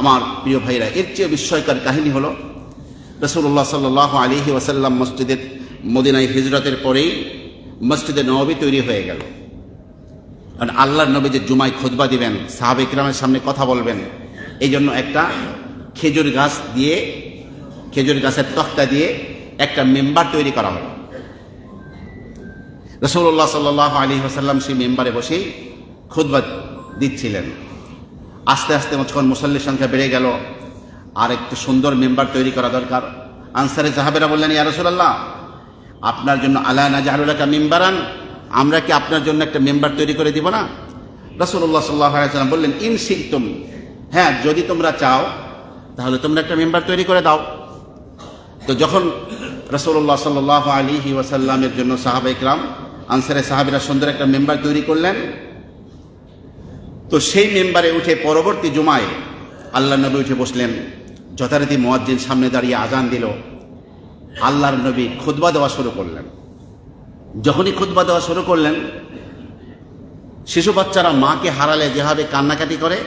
আমার প্রিয় ভাইরা, এর চেয়ে বিস্ময়কর কাহিনী হলো রসুল্লাহ সাল্লাহ আলিহি ওয়াসাল্লাম মসজিদের, মদিনায় হিজরতের পরেই মসজিদে নবী তৈরি হয়ে গেল। কারণ আল্লাহর নবী যে জুমায় খুতবা দিবেন, সাহাব ইকরামের সামনে কথা বলবেন এই জন্য একটা খেজুর গাছ দিয়ে, খেজুর গাছের তক্তা দিয়ে একটা মেম্বার তৈরি করা হলো। রসুল্লাহ সাল্লাহ আলী সেই মেম্বারে বসেই খুতবা দিচ্ছিলেন। আস্তে আস্তে যখন মুসল্লির সংখ্যা বেড়ে গেল। আর একটু সুন্দর মেম্বার তৈরি করা দরকার। আনসারে সাহাবেরা বললেন, ইয়া রসুল্লাহ আপনার জন্য আলা নাজাহুল্লাহ মেম্বারান, আমরা কি আপনার জন্য একটা মেম্বার তৈরি করে দিব না? রসুল্লাহ সাল্লাহ সাল্লাম বললেন, ইন শিখতুম হ্যাঁ যদি তোমরা চাও, তাহলে তোমরা একটা মেম্বার তৈরি করে দাও। তো যখন রসুল্লাহ সাল্লাহ আলী ওয়াসাল্লামের জন্য সাহাবা ইকরাম আনসারে সাহাবিরা সুন্দর একটা মেম্বার তৈরি করলেন তো সেই মেম্বারে উঠে পরবর্তী জুমায় আল্লাহ নবী উঠে বসলেন। যথারীতি মোয়াজ্জিন সামনে দাঁড়িয়ে আজান দিল। আল্লাহর নবী খুতবা দেওয়া শুরু করলেন। যখনই খুতবা দেওয়া শুরু করলেন, শিশু বাচ্চারা মাকে হারালে যেভাবে কান্নাকাটি করে,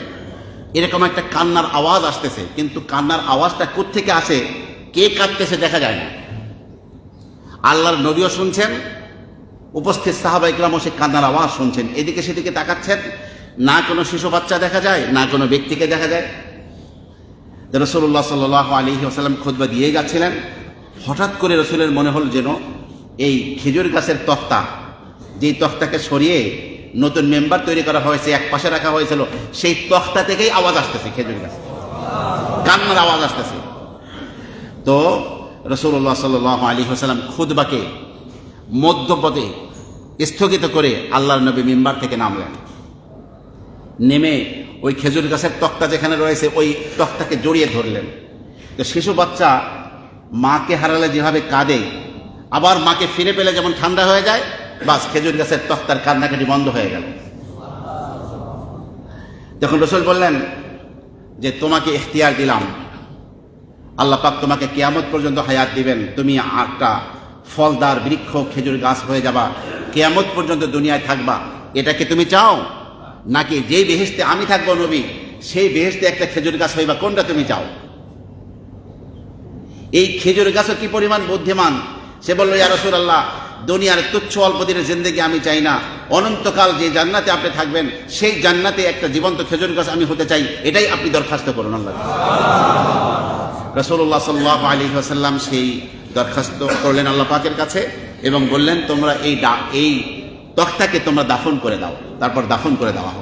এরকম একটা কান্নার আওয়াজ আসতেছে। কিন্তু কান্নার আওয়াজটা কোত্থেকে আসে, কে কাঁদতেছে দেখা যায় না। আল্লাহর নবীও শুনছেন, উপস্থিত সাহাবা ইকরামও সে কান্নার আওয়াজ শুনছেন। এদিকে সেদিকে তাকাচ্ছেন না কোনো শিশু বাচ্চা দেখা যায়, না কোনো ব্যক্তিকে দেখা যায়। রসুল্লাহ সাল আলী আসাল্লাম খুদ্া দিয়ে যাচ্ছিলেন। হঠাৎ করে রসুলের মনে হল যেন এই খেজুর গাছের তক্তা, যেই তক্তাকে সরিয়ে নতুন মেম্বার তৈরি করা হয়েছে, এক পাশে রাখা হয়েছিল, সেই তক্তা থেকেই আওয়াজ আসতেছে খেজুর গাছ। কান্নার আওয়াজ আসতেছে। তো রসুল্লাহ সাল আলী হাসালাম খুদবাকে মধ্যপদে স্থগিত করে আল্লাহর নবী মেম্বার থেকে নামলেন। নেমে ওই খেজুর গাছের তক্তা যেখানে রয়েছে, ওই তক্তাকে জড়িয়ে ধরলেন। তো শিশু বাচ্চা মাকে হারালে যেভাবে কাঁদে, আবার মাকে ফিরে পেলে যেমন ঠান্ডা হয়ে যায়, বাস খেজুর গাছের তক্তার কান্নাকাটি বন্ধ হয়ে গেল। তখন রসুল বললেন যে, তোমাকে ইখতিয়ার দিলাম। আল্লাহ পাক তোমাকে কেয়ামত পর্যন্ত হায়াত দিবেন। তুমি একটা ফলদার, বৃক্ষ, খেজুর গাছ হয়ে যাবা। কেয়ামত পর্যন্ত দুনিয়ায় থাকবা। এটা কি তুমি চাও? নাকি যেই বেহেস্তে আমি থাকব নবী, সেই বেহেস্তে একটা খেজুর গাছ হইবা, কোনটা তুমি চাও? এই খেজুর গাছও কি পরিমাণ বুদ্ধিমান? সে বলল ইয়ারসুল আল্লাহ দুনিয়ার তুচ্ছ অল্প দিনের জিন্দগি আমি চাই না। অনন্তকাল যে জান্নাতে আপনি থাকবেন, সেই জান্নাতে একটা জীবন্ত খেজুর গাছ আমি হতে চাই। এটাই আপনি দরখাস্ত করুন আল্লাহ। রসুল্লাহ সাল্লাহ আলী আসাল্লাম সেই দরখাস্ত করলেন আল্লাহ পাকের কাছে এবং বললেন, তোমরা এই এই তখতাকে তোমরা দাফন করে দাও। তারপর দাফন করে দেওয়া